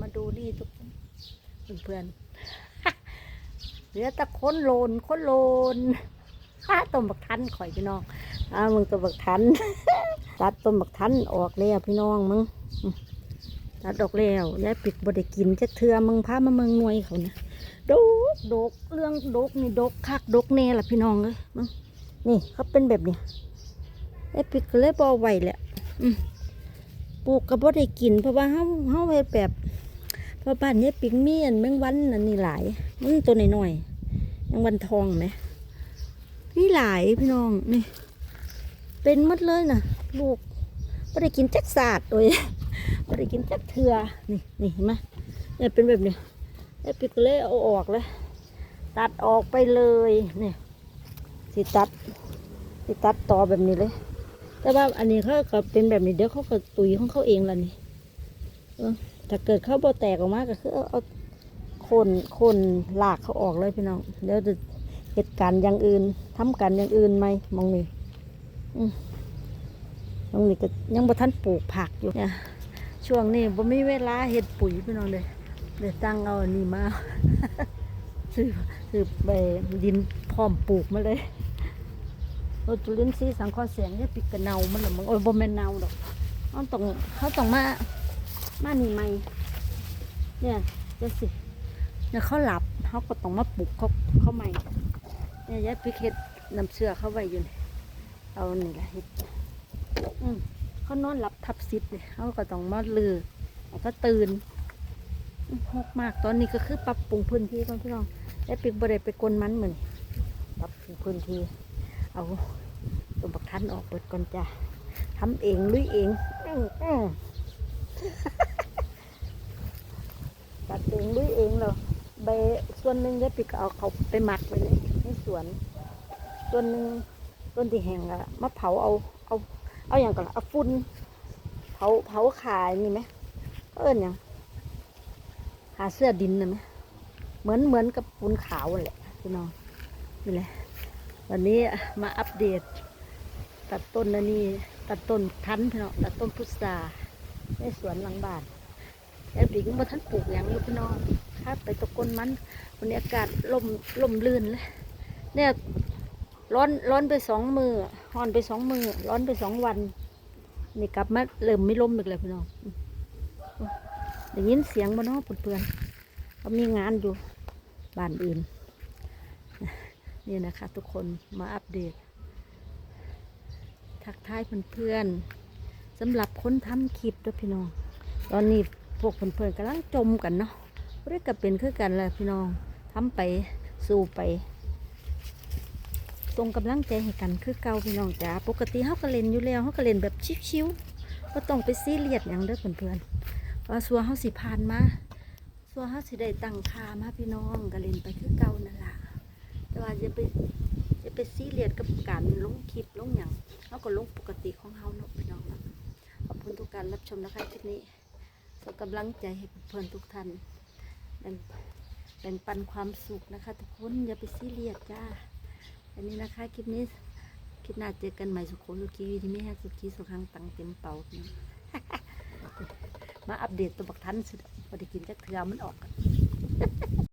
มาดูนี่ทุกคนเพื่อนๆเหลือแตะค้นโลนค้นโลนข้าต้มบักทันข่อยพี่น้องอ่ามึงต้มบักทันตัดต้มบักทันออกแล้วพี่น้องมึงตัดออกแล้วยายปิดบ่ได้กินจักเทือมึงพามาเมืองนวยเขานะดกดกเรื่องดกนี่ดกคักดกแน่ละพี่น้องเลยมึงนี่เขาเป็นแบบนี้ยายปิดก็เลยบอไหวแหละปลูกก็บ่ได้กินเพราะว่าเฮาเฮาเฮ็ดแบบ พราะบ้านยายปิงเมีอันแมงวันอันนี้หลายมันตัวหน้อยๆแมงวันทองไหมนี่หลายพี่น้องนี่ เป็นหมดเลยนะลูกไม่ได้กินจักศาสตร์เลยไม่ได้กินจักเถือนี่นี่เห็นไหมเนี่ยเป็นแบบนี้ไอ้ปิกเลยเอาออกเลยตัดออกไปเลยเนี่ยสิตัดสิตัดต่อแบบนี้เลย แต่ว่าอันนี้เขาก็เป็นแบบนี้เดี๋ยวเขาก็ตุยของเขาเองละนี่เออ ถ้าเกิดเขาบ่แตกออกมาก็คือเอาคนคนลากเขาออกเลยพี่น้องเดี๋ยวจะเหตุการณ์อย่างอื่นทำการอย่างอื่นไหมมองนี่ตรงนี้ก็ยังบ่ทันปลูกผักอยู่เนี่ยช่วงนี้บ่มีเวลาเฮ็ดปุ๋ยพี่น้องเลยเลยตั้งเอาอันนี้มาซื้อซื้อไปดินพร้อมปลูกมาเลยรถจุลินทรีย์สังเคราะห์แสงเนี่ยปิดกระเนามันหรอมันโอ้ยบ่แม่นเนาดอกเขาต้องเขาต้องมา มานี่ใหม่เนี่ยจังสิเนี่ยเขาหลับเขาก็ต้องมาปลุกเขาเขาใหม่เนี่ยยายปิกเฮ็ดน้ำเชื่อเขาไว้อยู่นี่เอานี่แหละเฮ็ดอืมเขานอนหลับทับซิดเลยเขาก็ต้องมาลือแล้วก็ตื่นหกมากตอนนี้ก็คือปรับปรุงพื้นที่ก่อนพี่น้องได้ปิกบริไปกลนมันเหมือนปรับปรุงพื้นที่ เอาตัวบักทันออกเปิดก่อนจ้ะทำเองลุยเองอือ ตัดเองลุยเองเลยใบส่วนหนึ่งได้ปิกเอาเขาไปหมักไว้เลยในสวน ส่วนหนึ่งต้นที่แห้งอะมาเผาเอาเอาเอาอย่างก่อนล่ะเอาฝุ่นเผาเผาขายนี่ไหมเอิญอย่างหาเสื้อดินนะไหมเหมือนเหมือนกับปูนขาวนั่นแหละพี่น้องนี่แหละวันนี้มาอัปเดต ตัดต้นนะนี่ตัดต้นทันพี่น้องตัดต้นพุทราในสวนหลังบ้าน แล้วปีกมาทันปลูกอย่างนี้พี่น้องครับไปตะกนมันวันนี้อากาศลมลมลื่นเลยเนี่ยร้อนร้อนไปสองมือร้อนไปสองมือ ร้อนไปสองวันนี่กลับมาเริ่มไม่ล้มอีกแล้วพี่น้องอืมได้ยินเสียงบ้านนอกเพื่อนๆเขามีงานอยู่บ้านอื่น นี่นะคะทุกคนมาอัปเดต ทักทายเพื่อนๆสำหรับคนทำคลิปด้วยพี่น้อง ตอนนี้ พวกเพื่อนๆกำลังจมกันเนาะเรียกกับเป็นคือกันแหละพี่น้องทำไปสู้ไปส่งกำลังใจให้กันคือเก่าพี่น้องจ๋าปกติเขาก็เล่นอยู่แล้วเขาก็เล่นแบบชิวๆก็ต้องไปซีเรียสอย่างเด้อเพื่อนๆว่าสัวเขาสิผ่านมาสัวเขาสิได้ตั้งคามาพี่น้องก็เล่นไปคือเก่านั่นล่ะแต่ว่าจะไปจะไปซีเรียสกับการลงคลิปลงอย่างเขาก็ลงปกติของเขาเนาะพี่น้องขอบคุณทุกการรับชมนะคะคลิปนี้ ส่งกำลังใจให้เพื่อนทุกท่านแบ่งแบ่งปันความสุขนะคะ ทุกคนอย่าไปซีเรียสจ้า อันนี้นะคะคลิปนี้คลิปหน้าเจอกันใหม่สุขโขสุกีวีที่ไม่แห้สุขีสุขังตังเต็มเป่ามาอัปเดตตัวบักทันสุดพอได้กินจักเทือมันออก